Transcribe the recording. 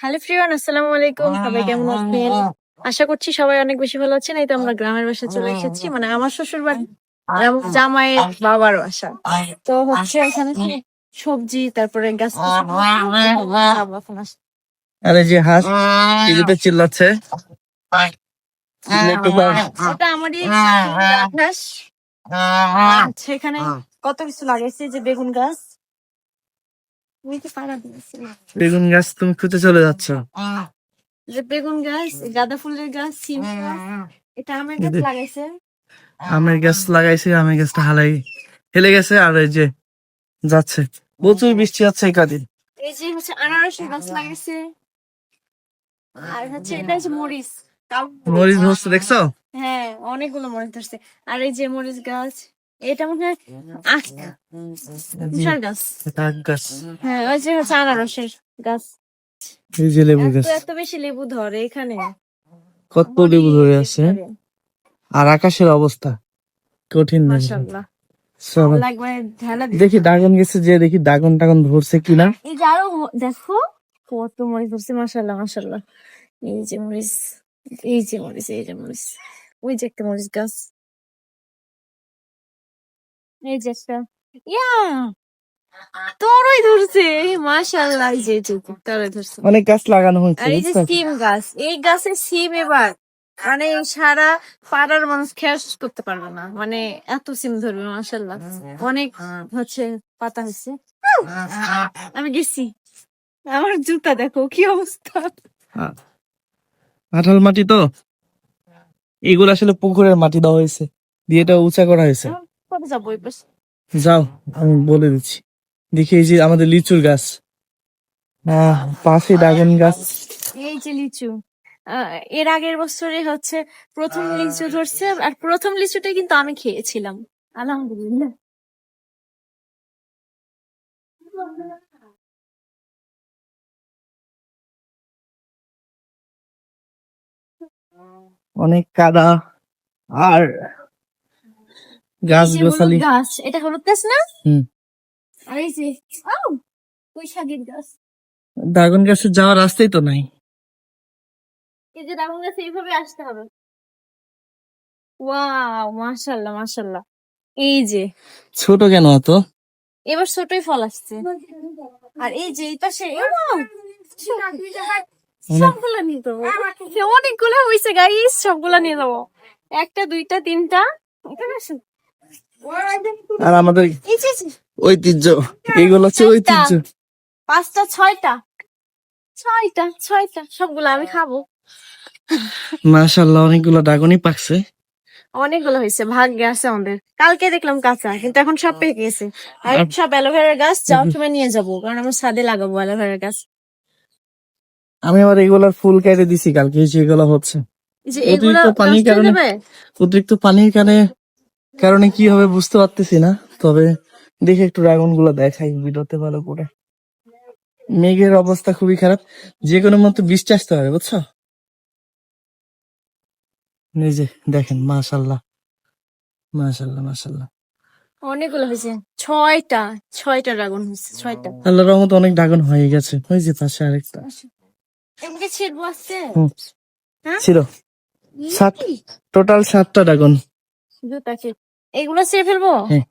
Hello ফ্রিওয়ান আসসালামু আলাইকুম। সবাই কেমন আছেন? আশা করছি সবাই অনেক বেশি ভালো আছেন। এই তো আমরা গ্রামের বাসায় চলে এসেছি। মানে আমার শ্বশুর বাড়ি জামাইয়ের বাবার বাসা। তো হচ্ছে এখানে সবজি তারপরে গাছ আরে যে হাঁস টিভিতে চিল্লাচ্ছে। ওটা আমারই ঘাস আচ্ছা কত কিছু লাগাইছে যে বেগুন গাছ? বেগুন গাছ তুমি খুঁজে চলে যাচ্ছ। যে বেগুন গাছ গাঁদা ফুলের গাছ সিম এটা আমের গাছ লাগাইছে। আমের গাছ লাগাইছে আমের গাছটা হালাই হেলে গেছে আর এই যে যাচ্ছে। প্রচুর বৃষ্টি হচ্ছে এই কদিন। এই যে হচ্ছে আনারসের গাছ লাগাইছে। আর হচ্ছে এটা হচ্ছে মরিচ। মরিচ ধরছে দেখছ? হ্যাঁ অনেকগুলো মরিচ ধরছে। আর এই যে মরিচ গাছ এটা মনে হয় বিশাল গাছ। তাক গাছ। হ্যাঁ ওই যে হচ্ছে আনারসের গাছ। এই যে লেবু গাছ। এত বেশি লেবু ধরে এখানে। কত লেবু ধরে আছে? আর আকাশের অবস্থা কঠিন। মাশাআল্লাহ। দেখি ড্রাগন গেছে যে দেখি ড্রাগন টাগন ধরছে কিনা। এই যে আরও দেখো কত মরিচ ধরছে মাশাআল্লাহ মাশাআল্লাহ। এই যে মরিচ এই যে মরিচ এই যে মরিচ। ওই যে একটা মরিচ গাছ। এই যে একটা ইয়া! তোরই ধরছে মাশাআল্লাহ এই যে এই যে তোরই ধরছে। অনেক গাছ লাগানো হয়েছে আর এই যে সিম গাছ এই গাছে সিম এবার। মানে সারা পাড়ার মানুষ খেয়া শেষ করতে পারবে না। মানে এত সিম ধরবে মাশাল্লাহ অনেক হচ্ছে পাতা হয়েছে। আমি গেছি। আমার জুতা দেখো কি অবস্থা। আ- আঠাল মাটি তো? এগুলো আসলে পুকুরের মাটি দেওয়া হয়েছে দিয়ে এটা উঁচা করা হয়েছে। কবে যাব ওই পাশে যাও আমি বলে দিচ্ছি। দেখি এই যে আমাদের লিচুর গাছ। আহ, পাশে ড্রাগন গাছ। এই যে লিচু। আহ, এর আগের বছরে হচ্ছে প্রথম লিচু ধরছে আর প্রথম লিচুটা কিন্তু আমি খেয়েছিলাম। আলহামদুলিল্লাহ। অনেক কাদা। আর গাছ গোছালি। গাছ এটা হলুদ গাছ না? হুম। আর এই যে পুঁই শাকের গাছ। ড্রাগন গাছের যাওয়ার রাস্তাই তো নাই। এই যে ড্রাগন গাছে এইভাবে আসতে হবে। ওয়াও মাশাল্লাহ মাশাল্লাহ। এই যে ছোট কেন অত এবার ছোটই ফল আসছে। আর এই যে এই পাশে সবগুলা নিয়ে যাব। অনেকগুলো হয়েছে গাইস সবগুলা নিয়ে যাব। একটা দুইটা তিনটা। এখানে আসুন। আর আমাদের ঐতিহ্য এইগুলো হচ্ছে ঐতিহ্য। পাঁচটা ছয়টা। ছয়টা ছয়টা সবগুলো আমি খাব। মাশাল্লাহ অনেকগুলো ড্রাগনই পাকছে। অনেকগুলো হয়েছে ভাগ্যে আছে আমাদের। কালকে দেখলাম কাঁচা কিন্তু এখন সব পেকে গেছে। আর আর- সব অ্যালোভেরার গাছ যাও তুমি নিয়ে যাব কারণ আমরা ছাদে লাগাবো অ্যালোভেরার গাছ। আমি আবার এগুলার ফুল কেটে দিছি কালকে এই যে এগুলো হচ্ছে। অতিরিক্ত পানির কারণে- অতিরিক্ত পানির কারণে কারণে কি হবে বুঝতে পারতেছি না তবে দেখে একটু ড্রাগনগুলো দেখাই ভিডিওতে ভালো করে। মেঘের অবস্থা খুবই খারাপ যে কোনো মতো বৃষ্টি আসতে হবে বুঝছ? যে দেখেন মাশাল্লাহ মাশাল্লাহ মাশাল্লাহ অনেকগুলো হয়েছে ছয়টা ছয়টা ড্রাগন হয়েছে ছয়টা। আল্লাহ রহমত অনেক ড্রাগন হয়ে গেছে। ওই যে পাশে আরেকটা। এমনি ছিড়বো আসছে হ্যাঁ? ছিল সাত টোটাল সাতটা ড্রাগন। জুতা এগুলো ছিঁড়ে ফেলব হ্যাঁ।